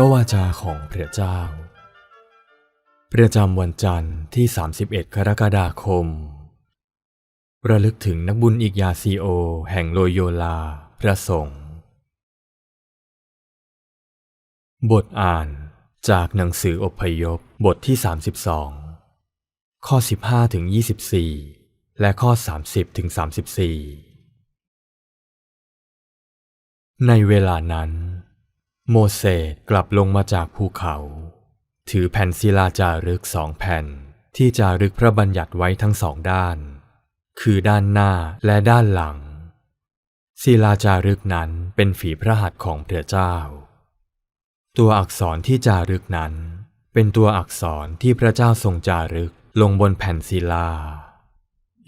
พระวาจาของพระเจ้า ประจำวันจันทร์ที่ 31 กรกฎาคม ระลึกถึงนักบุญอีกยาซีโอ แห่งโลโยลา พระสงฆ์ บทอ่านจากหนังสืออพยพบทที่ 32 ข้อ 15ถึง24 และข้อ 30ถึง34 ในเวลานั้น โมเสสกลับลงมาจากภูเขา ถือแผ่นศิลาจารึกสองแผ่นที่จารึกพระบัญญัติไว้ทั้งสองด้าน คือด้านหน้าและด้านหลัง ศิลาจารึกนั้นเป็นฝีพระหัตถ์ของพระเจ้า ตัวอักษรที่จารึกนั้น เป็นตัวอักษรที่พระเจ้าทรงจารึกลงบนแผ่นศิลา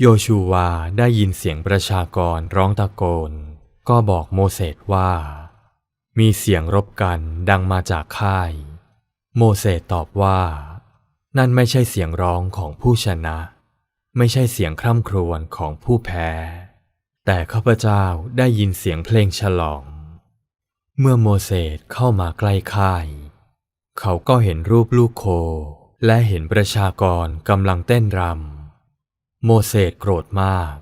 โยชูวาได้ยินเสียงประชากรร้องตะโกน ก็บอกโมเสสว่า มีเสียงรบกันดังมาจากค่าย โมเสสตอบว่า นั่นไม่ใช่เสียงร้องของผู้ชนะ ไม่ใช่เสียงคร่ำครวญของผู้แพ้ แต่ข้าพเจ้าได้ยินเสียงเพลงฉลอง เมื่อโมเสสเข้ามาใกล้ค่าย เขาก็เห็นรูปลูกโค และเห็นประชากรกำลังเต้นรำโมเสสโกรธมาก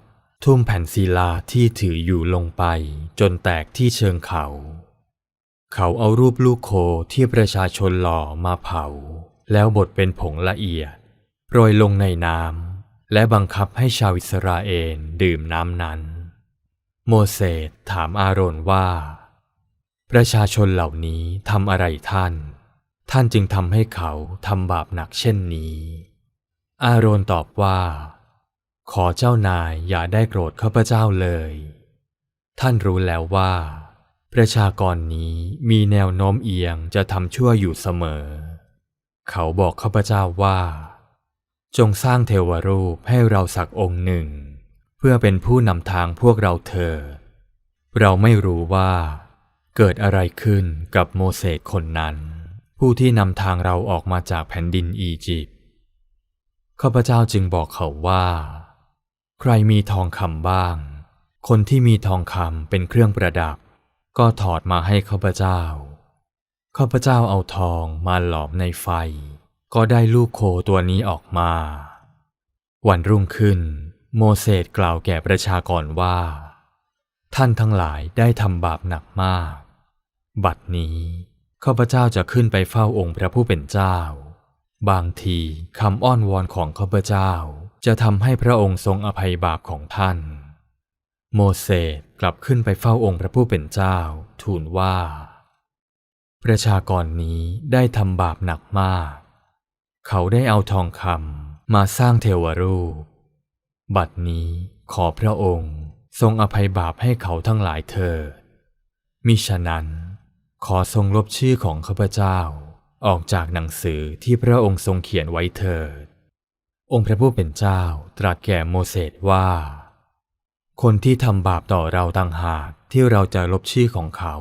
ทุ่มแผ่นศิลาที่ถืออยู่ลงไปจนแตกที่เชิงเขา เขาเอารูปลูกโคที่ประชาชนหล่อมาเผา แล้วบดเป็นผงละเอียดโรยลงในน้ำและบังคับให้ชาวอิสราเอลดื่มน้ำนั้น โมเสสถามอาโรนว่า ประชาชนเหล่านี้ทำอะไรท่าน ท่านจึงทำให้เขาทำบาปหนักเช่นนี้ อาโรนตอบว่า ขอเจ้านายอย่าได้โกรธข้าพเจ้าเลย ท่านรู้แล้วว่า ประชากรนี้มีแนวโน้มเอียงจะทำชั่วอยู่เสมอ เขาบอกข้าพเจ้าว่า จงสร้างเทวรูปให้เราสักองค์หนึ่ง เพื่อเป็นผู้นำทางพวกเราเธอเราไม่รู้ว่า เกิดอะไรขึ้นกับโมเสสคนนั้น ผู้ที่นำทางเราออกมาจากแผ่นดินอียิปต์ข้าพเจ้าจึงบอกเขาว่า ใครมีทองคำบ้าง คนที่มีทองคำเป็นเครื่องประดับ ก็ถอดมาให้ข้าพเจ้า ข้าพเจ้าเอาทองมาหลอมในไฟ ก็ได้ลูกโคตัวนี้ออกมา วันรุ่งขึ้น โมเสสกล่าวแก่ประชากรว่า ท่านทั้งหลายได้ทำบาปหนักมาก บัดนี้ข้าพเจ้าจะขึ้นไปเฝ้าองค์พระผู้เป็นเจ้า บางทีคำอ้อนวอนของข้าพเจ้าจะทำให้พระองค์ทรงอภัยบาปของท่าน โมเสส กลับขึ้นไปเฝ้าองค์พระผู้เป็นเจ้า ทูลว่า ประชากรนี้ได้ทำบาปหนักมาก เขาได้เอาทองคำมาสร้างเทวรูป บัดนี้ขอพระองค์ทรงอภัยบาปให้เขาทั้งหลายเถิดมิฉะนั้น ขอทรงลบชื่อของข้าพเจ้า ออกจากหนังสือที่พระองค์ทรงเขียนไว้เถิด องค์พระผู้เป็นเจ้าตรัสแก่โมเสสว่า คนที่ทำบาปต่อเราต่างหากที่เราจะลบชื่อของเขา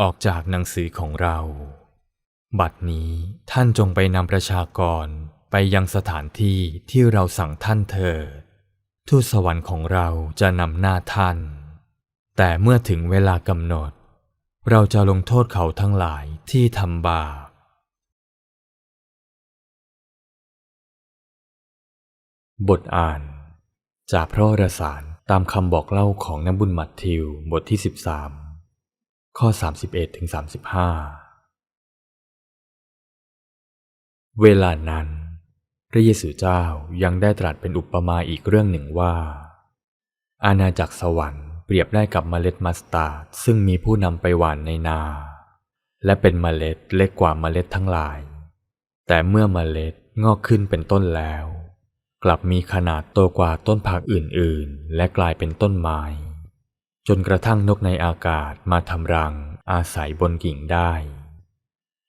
ออกจากหนังสือของเรา บัดนี้ท่านจงไปนำประชากรไปยังสถานที่ที่เราสั่งท่านเถิดทูตสวรรค์ของเราจะนำหน้าท่าน แต่เมื่อถึงเวลากำหนด เราจะลงโทษเขาทั้งหลายที่ทำบาปบทอ่าน จากพระรสาร ตามคำบอกเล่าของนักบุญมัทธิวบทที่ 13 ข้อ 31ถึง35 เวลานั้น พระเยซูเจ้ายังได้ตรัสเป็นอุปมาอีกเรื่องหนึ่งว่า อาณาจักรสวรรค์เปรียบได้กับเมล็ดมัสตาร์ดซึ่งมีผู้นำไปหว่านในนา และเป็นเมล็ดเล็กกว่าเมล็ดทั้งหลาย แต่เมื่อเมล็ดงอกขึ้นเป็นต้นแล้ว กลับมีขนาดโตกว่าต้นผักอื่นๆ และกลายเป็นต้นไม้ จนกระทั่งนกในอากาศมาทำรังอาศัยบนกิ่งได้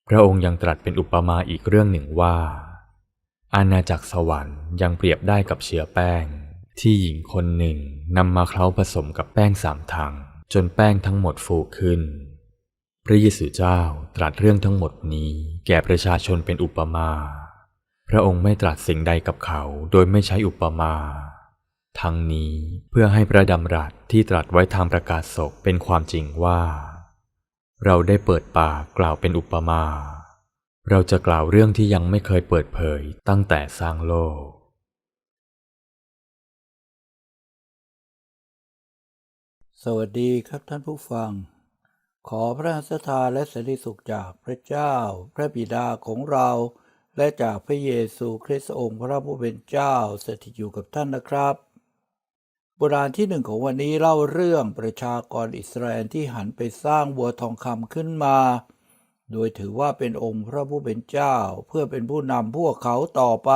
พระองค์ยังตรัสเป็นอุปมาอีกเรื่องหนึ่งว่า อาณาจักรสวรรค์ยังเปรียบได้กับเชื้อแป้ง ที่หญิงคนหนึ่งนำมาเคล้าผสมกับแป้งสามถังจนแป้งทั้งหมดฟูขึ้น พระเยซูเจ้าตรัสเรื่องทั้งหมดนี้แก่ประชาชนเป็นอุปมา พระองค์ไม่ตรัสสิ่งใดกับเขาโดยไม่ใช้อุปมาทั้งนี้เพื่อให้พระดำรัสที่ตรัสไว้ทางประกาศศกเป็นความจริงว่า เราได้เปิดปากกล่าวเป็นอุปมา เราจะกล่าวเรื่องที่ยังไม่เคยเปิดเผยตั้งแต่สร้างโลก สวัสดีครับท่านผู้ฟัง ขอพระหัสถาและสันติสุขจากพระเจ้า พระบิดาของเรา และจากพระเยซูคริสต์องค์พระผู้เป็นเจ้าสถิตอยู่กับท่านนะครับ โบราณที่หนึ่งของวันนี้เล่าเรื่องประชากรอิสราเอลที่หันไปสร้างวัวทองคำขึ้นมา โดยถือว่าเป็นองค์พระผู้เป็นเจ้าเพื่อเป็นผู้นำพวกเขาต่อไป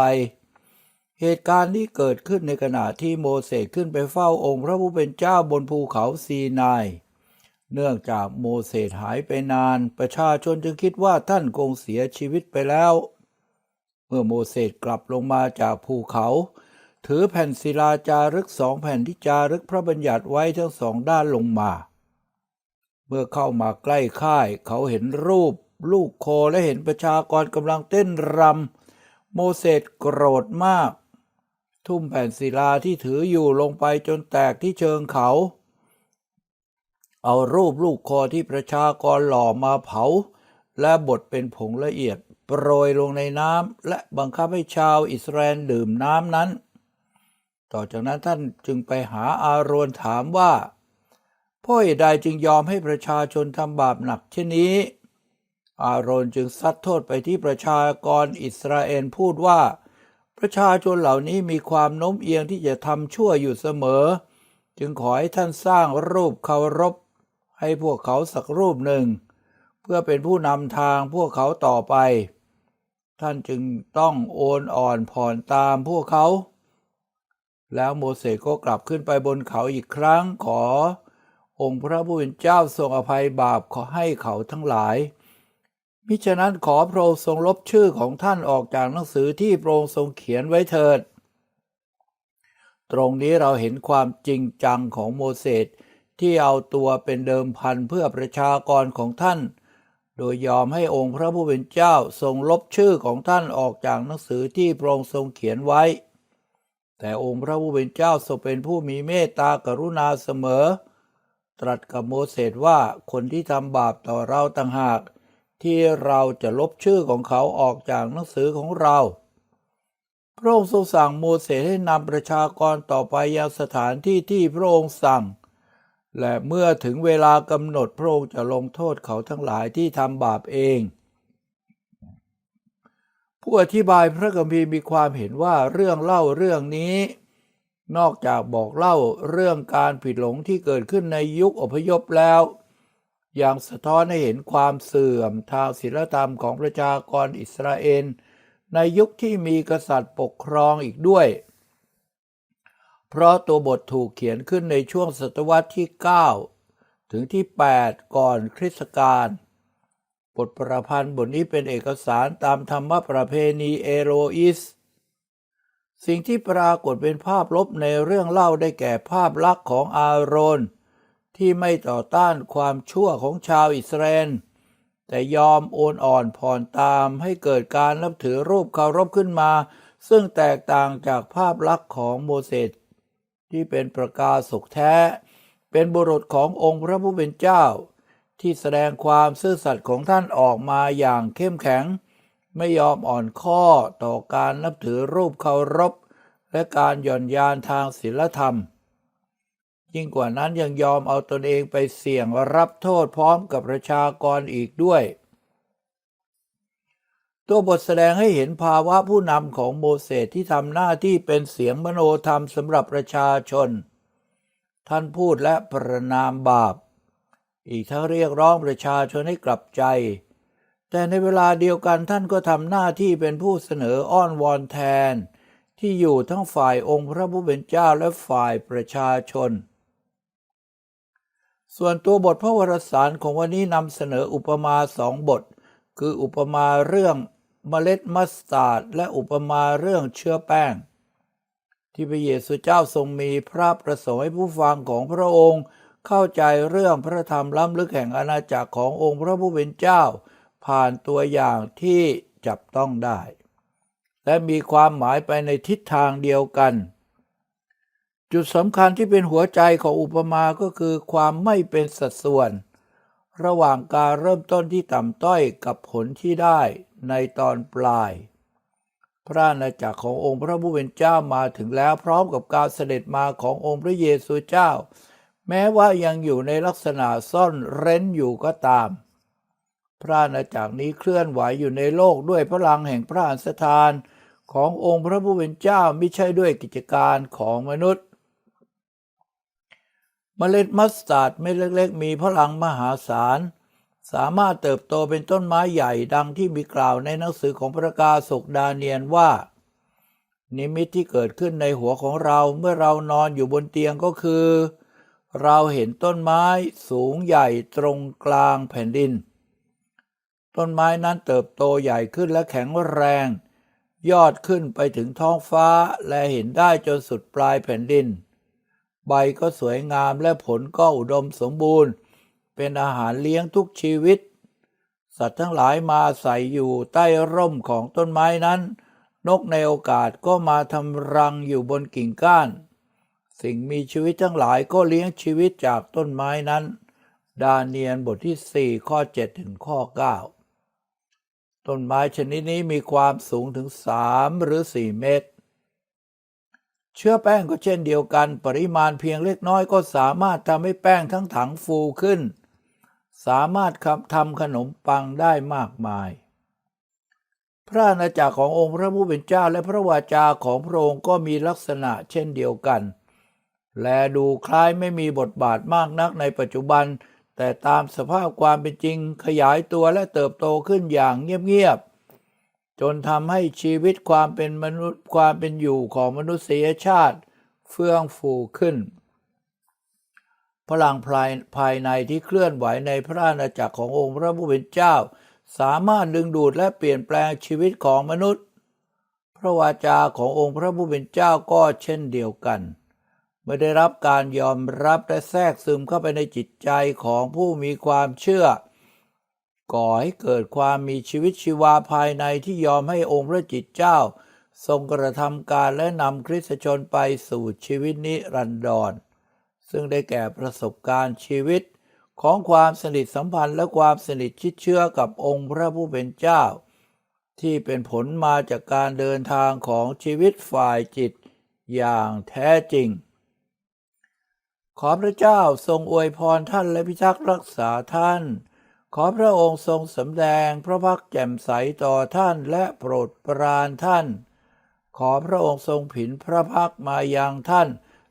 เหตุการณ์นี้เกิดขึ้นในขณะที่โมเสสขึ้นไปเฝ้าองค์พระผู้เป็นเจ้าบนภูเขาซีนายเนื่องจากโมเสสหายไปนาน ประชาชนจึงคิดว่าท่านคงเสียชีวิตไปแล้ว เมื่อโมเสสกลับลงมาจากภูเขา ถือแผ่นศิลาจารึกสองแผ่นที่จารึกพระบัญญัติไว้ทั้งสองด้านลงมา เมื่อเข้ามาใกล้ค่ายเขาเห็นรูป ลูกโคและเห็นประชากรกำลังเต้นรำโมเสสโกรธมาก ทุ่มแผ่นศิลาที่ถืออยู่ลงไปจนแตกที่เชิงเขา เอารูปลูกคอที่ประชากรหล่อมาเผา และบดเป็นผงละเอียด โปรยลงในน้ำและบังคับให้ชาวอิสราเอลดื่มน้ำนั้น ต่อจากนั้นท่านจึงไปหาอาโรนถามว่าพ่อเหตุใดจึงยอมให้ประชาชนทำบาปหนักเช่นนี้ อาโรนจึงซัดโทษไปที่ประชากรอิสราเอลพูดว่า ประชาชนเหล่านี้มีความโน้มเอียงที่จะทำชั่วอยู่เสมอ จึงขอให้ท่านสร้างรูปเคารพ ให้พวกเขาสักรูปหนึ่ง เพื่อเป็นผู้นำทางพวกเขาต่อไป ท่านจึงต้องโอนอ่อนผ่อนตามพวกเขา แล้วโมเสสก็กลับขึ้นไปบนเขาอีกครั้งขอ องค์พระผู้เป็นเจ้าทรงอภัยบาปขอให้เขาทั้งหลาย มิฉะนั้นขอพระองค์ทรงลบชื่อของท่านออกจากหนังสือที่พระองค์ทรงเขียนไว้เถิด ตรงนี้เราเห็นความจริงจังของโมเสสที่เอาตัวเป็นเดิมพันเพื่อประชากรของท่าน โดยยอมให้องค์พระผู้เป็นเจ้าทรงลบชื่อของท่านออกจากหนังสือที่พระองค์ทรงเขียนไว้ แต่องค์พระผู้เป็นเจ้าทรงเป็นผู้มีเมตตากรุณาเสมอ ตรัสกับโมเสสว่าคนที่ทำบาปต่อเราต่างหาก ที่เราจะลบชื่อของเขาออกจากหนังสือของเรา พระองค์ทรงสั่งโมเสสให้นำประชากรต่อไปยังสถานที่ที่พระองค์สั่ง และเมื่อถึงเวลากำหนดพระองค์จะลงโทษเขาทั้งหลายที่ทำบาปเอง ผู้อธิบายพระคัมภีร์มีความเห็นว่าเรื่องเล่าเรื่องนี้ นอกจากบอกเล่าเรื่องการผิดหลงที่เกิดขึ้นในยุคอพยพแล้ว ยังสะท้อนให้เห็นความเสื่อมทางศีลธรรมของประชากรอิสราเอลในยุคที่มีกษัตริย์ปกครองอีกด้วย เพราะตัวบทถูกเขียนขึ้นในช่วงศตวรรษที่ 9 ถึงที่ 8 ก่อนคริสตกาลบทประพันธ์บทนี้เป็นเอกสารตามธรรมประเพณีเอโรอิส สิ่งที่ปรากฏเป็นภาพลบในเรื่องเล่าได้แก่ภาพลักษณ์ของอาโรนที่ไม่ต่อต้านความชั่วของชาวอิสราเอลแต่ยอมโอนอ่อนผ่อนตามให้เกิดการนับถือรูปเคารพขึ้นมา ซึ่งแตกต่างจากภาพลักษณ์ของโมเสส ที่เป็นประกาศสุขแท้ เป็นบุรุษขององค์พระผู้เป็นเจ้า ที่แสดงความซื่อสัตย์ของท่านออกมาอย่างเข้มแข็ง ไม่ยอมอ่อนข้อต่อการนับถือรูปเคารพ และการหย่อนยานทางศีลธรรม ยิ่งกว่านั้นยังยอมเอาตนเองไปเสี่ยงรับโทษพร้อมกับประชากรอีกด้วย ตัวบทแสดงให้เห็นภาวะผู้นำของโมเสสที่ทำหน้าที่เป็นเสียงมโนธรรมสำหรับประชาชน ท่านพูดและประนามบาป อีกทั้งเรียกร้องประชาชนให้กลับใจ แต่ในเวลาเดียวกันท่านก็ทำหน้าที่เป็นผู้เสนออ้อนวอนแทน ที่อยู่ทั้งฝ่ายองค์พระผู้เป็นเจ้าและฝ่ายประชาชน ส่วนตัวบทพระวรสารของวันนี้นำเสนออุปมาสองบทคืออุปมาเรื่อง เมล็ดมัสตาร์ดและอุปมาเรื่องเชื้อแป้ง ที่พระเยซูเจ้าทรงมีพระประสงค์ให้ผู้ฟังของพระองค์ เข้าใจเรื่องพระธรรมล้ำลึกแห่งอาณาจักรขององค์พระผู้เป็นเจ้า ผ่านตัวอย่างที่จับต้องได้ และมีความหมายไปในทิศทางเดียวกัน จุดสำคัญที่เป็นหัวใจของอุปมาก็คือความไม่เป็นสัดส่วน ระหว่างการเริ่มต้นที่ต่ำต้อยกับผลที่ได้ ในตอนปลาย พระอาณาจักรขององค์พระผู้เป็นเจ้ามาถึงแล้วพร้อมกับการเสด็จมาขององค์พระเยซูเจ้า แม้ว่ายังอยู่ในลักษณะซ่อนเร้นอยู่ก็ตาม พระอาณาจักรนี้เคลื่อนไหวอยู่ในโลกด้วยพลังแห่งพระอัสถานขององค์พระผู้เป็นเจ้าไม่ใช่ด้วยกิจการของมนุษย์เมล็ดมัสตาร์ดเม็ดเล็ก ๆ มีพลังมหาศาล สามารถเติบโตเป็นต้นไม้ใหญ่ดังที่มีกล่าวในหนังสือของพระกาศกดาเนียนว่า นิมิตที่เกิดขึ้นในหัวของเราเมื่อเรานอนอยู่บนเตียงก็คือ เราเห็นต้นไม้สูงใหญ่ตรงกลางแผ่นดิน ต้นไม้นั้นเติบโตใหญ่ขึ้นและแข็งแรง ยอดขึ้นไปถึงท้องฟ้าและเห็นได้จนสุดปลายแผ่นดิน ใบก็สวยงามและผลก็อุดมสมบูรณ์ เป็นอาหารเลี้ยงทุกชีวิต สัตว์ทั้งหลายมาใส่อยู่ใต้ร่มของต้นไม้นั้น นกในโอกาสก็มาทำรังอยู่บนกิ่งก้าน สิ่งมีชีวิตทั้งหลายก็เลี้ยงชีวิตจากต้นไม้นั้น ดาเนียนบทที่ 4 ข้อ 7 ถึงข้อ 9 ต้นไม้ชนิดนี้มีความสูงถึง 3 หรือ 4 เมตรเชื้อแป้งก็เช่นเดียวกัน ปริมาณเพียงเล็กน้อยก็สามารถทำให้แป้งทั้งถังฟูขึ้น สามารถทำขนมปังได้มากมาย พระอาณาจักรขององค์พระผู้เป็นเจ้าและพระวาจาของพระองค์ก็มีลักษณะเช่นเดียวกัน และดูคล้ายไม่มีบทบาทมากนักในปัจจุบัน แต่ตามสภาพความเป็นจริงขยายตัวและเติบโตขึ้นอย่างเงียบๆจนทำให้ชีวิตความเป็นมนุษย์ความเป็นอยู่ของมนุษยชาติเฟื่องฟูขึ้น พลังภายภายในที่เคลื่อนไหวในพระอาณาจักรขององค์พระผู้เป็นเจ้า สามารถดึงดูดและเปลี่ยนแปลงชีวิตของมนุษย์ พระวาจาขององค์พระผู้เป็นเจ้าก็เช่นเดียวกันเมื่อได้รับการยอมรับและแทรกซึมเข้าไปในจิตใจของผู้มีความเชื่อ ก่อให้เกิดความมีชีวิตชีวาภายในที่ยอมให้องค์พระจิตเจ้า ทรงกระทำการและนำคริสตชนไปสู่ชีวิตนิรันดร ซึ่งได้แก่ประสบการณ์ชีวิตของความสนิทสัมพันธ์และความสนิทชิดเชื่อกับองค์พระผู้เป็นเจ้า ที่เป็นผลมาจากการเดินทางของชีวิตฝ่ายจิตอย่างแท้จริง ขอพระเจ้าทรงอวยพรท่านและพิทักษ์รักษาท่าน ขอพระองค์ทรงสำแดงพระพักแจ่มใสต่อท่านและโปรดปรานท่าน ขอพระองค์ทรงผินพระพักมายังท่าน